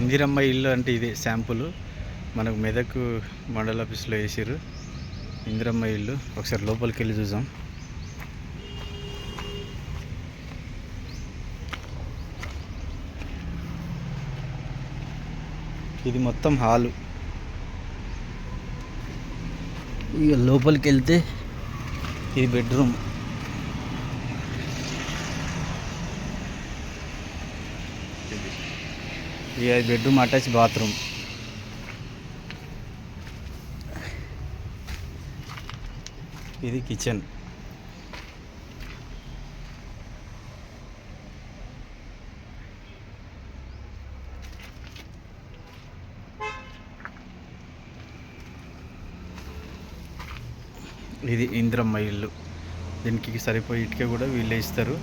ఇందిరమ్మ ఇల్లు అంటే ఇదే శాంపుల్. మనకు మెదక్ మండల ఆఫీస్లో వేసారు ఇందిరమ్మ ఇల్లు. ఒకసారి లోపలికి వెళ్ళి చూద్దాం. ఇది మొత్తం హాలు. ఇక లోపలికి వెళ్తే ఇది బెడ్రూమ్. ఇది బెడ్రూమ్ అటాచ్ బాత్రూమ్. ఇది కిచెన్. ఇది ఇంద్రమ్మ ఇల్లు. దీనికి సరిపోయి ఇటుక కూడా వీళ్ళే ఇస్తారు.